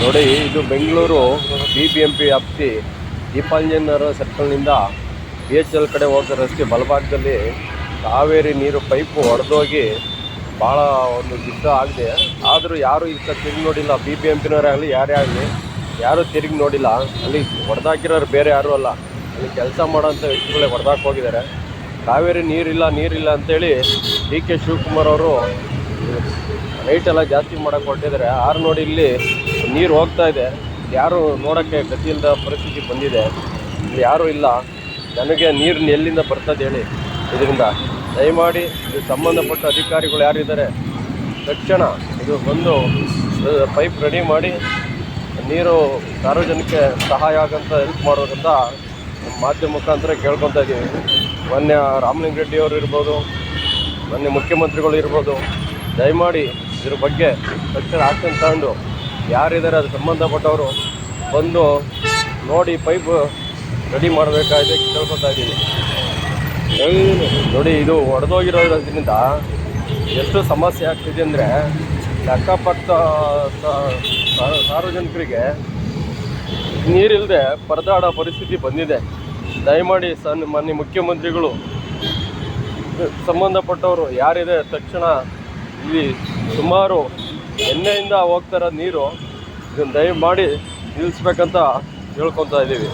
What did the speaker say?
ನೋಡಿ, ಇದು Bengaluru B B M P ವ್ಯಾಪ್ತಿ ದೀಪಾಂಜನರ ಸರ್ಕಲ್ನಿಂದ ಬಿ ಎಚ್ ಎಲ್ ಕಡೆ ಹೋಗೋ ರಸ್ತೆ ಬಲಭಾಗದಲ್ಲಿ ಕಾವೇರಿ ನೀರು ಪೈಪು ಹೊಡೆದೋಗಿ ಭಾಳ ಒಂದು ಯುದ್ಧ ಆಗಿದೆ. ಆದರೂ ಯಾರೂ ಈಗ ತಿರುಗಿ ನೋಡಿಲ್ಲ. ಬಿ ಬಿ ಎಂ ಪಿನವರೇ ಆಗಲಿ, ಯಾರೇ ಆಗಲಿ, ಯಾರೂ ತಿರುಗಿ ನೋಡಿಲ್ಲ. ಅಲ್ಲಿ ಹೊಡೆದಾಕಿರೋರು ಬೇರೆ ಯಾರೂ ಅಲ್ಲ. ಅಲ್ಲಿ ಕೆಲಸ ಮಾಡೋಂಥ ವ್ಯಕ್ತಿಗಳೇ ಹೊಡೆದಾಕ್ ಹೋಗಿದ್ದಾರೆ. ಕಾವೇರಿ ನೀರಿಲ್ಲ ನೀರಿಲ್ಲ ಅಂತೇಳಿ ಡಿ ಕೆ ಶಿವಕುಮಾರ್ ಅವರು ರೈಟ್ ಎಲ್ಲ ಜಾಸ್ತಿ ಮಾಡಕ್ಕೆ ಹೊರಟಿದ್ದಾರೆ ಆರು ನೋಡಿ ಇಲ್ಲಿ ನೀರು ಹೋಗ್ತಾ ಇದೆ. ಯಾರು ನೋಡೋಕ್ಕೆ ಇಲ್ಲದ ಪರಿಸ್ಥಿತಿ ಬಂದಿದೆ. ಇಲ್ಲಿ ಯಾರೂ ಇಲ್ಲ. ನನಗೆ ನೀರು ಎಲ್ಲಿಂದ ಬರ್ತದೆ ಹೇಳಿ. ಇದರಿಂದ ದಯಮಾಡಿ ಇದು ಸಂಬಂಧಪಟ್ಟ ಅಧಿಕಾರಿಗಳು ಯಾರಿದ್ದಾರೆ, ತಕ್ಷಣ ಇದು ಬಂದು ಪೈಪ್ ರೆಡಿ ಮಾಡಿ, ನೀರು ಸಾರ್ವಜನಿಕ ಸಹಾಯ ಆಗಂತ ಹೆಲ್ಪ್ ಮಾಡೋದಂತ ಮಾಧ್ಯಮ ಮುಖಾಂತರ ಕೇಳ್ಕೊತಾ ಇದ್ದೀವಿ ಮೊನ್ನೆ ರಾಮಲಿಂಗ ರೆಡ್ಡಿ ಅವರು ಇರ್ಬೋದು ಮೊನ್ನೆ ಮುಖ್ಯಮಂತ್ರಿಗಳು ಇರ್ಬೋದು ದಯಮಾಡಿ ಇದ್ರ ಬಗ್ಗೆ ತಕ್ಷಣ ಆಕ್ಷನ್ ತಗೊಂಡು ಯಾರಿದ್ದಾರೆ ಅದಕ್ಕೆ ಸಂಬಂಧಪಟ್ಟವರು ಬಂದು ನೋಡಿ ಪೈಪ್ ರೆಡಿ ಮಾಡಬೇಕಾಗಿದೆ ಕೇಳ್ಕೊತಾ ಇದ್ದೀನಿ. ನೋಡಿ, ಇದು ಒಡೆದೋಗಿರೋದ್ರಿಂದ ಎಷ್ಟು ಸಮಸ್ಯೆ ಆಗ್ತಿದೆ ಅಂದರೆ ಅಕ್ಕಪಕ್ಕ ಸಾರ್ವಜನಿಕರಿಗೆ ನೀರಿಲ್ಲದೆ ಪರದಾಡೋ ಪರಿಸ್ಥಿತಿ ಬಂದಿದೆ. ದಯಮಾಡಿ ಸನ್ ಮನೆ ಮುಖ್ಯಮಂತ್ರಿಗಳು, ಸಂಬಂಧಪಟ್ಟವರು ಯಾರಿದೆ ತಕ್ಷಣ ಇಲ್ಲಿ ಸುಮಾರು ಎಣ್ಣೆಯಿಂದ ಹೋಗ್ತಾರ ನೀರು ಇದನ್ನು ದಯಮಾಡಿ ನಿಲ್ಲಿಸ್ಬೇಕಂತ ಹೇಳ್ಕೊತಾ ಇದ್ದೀವಿ.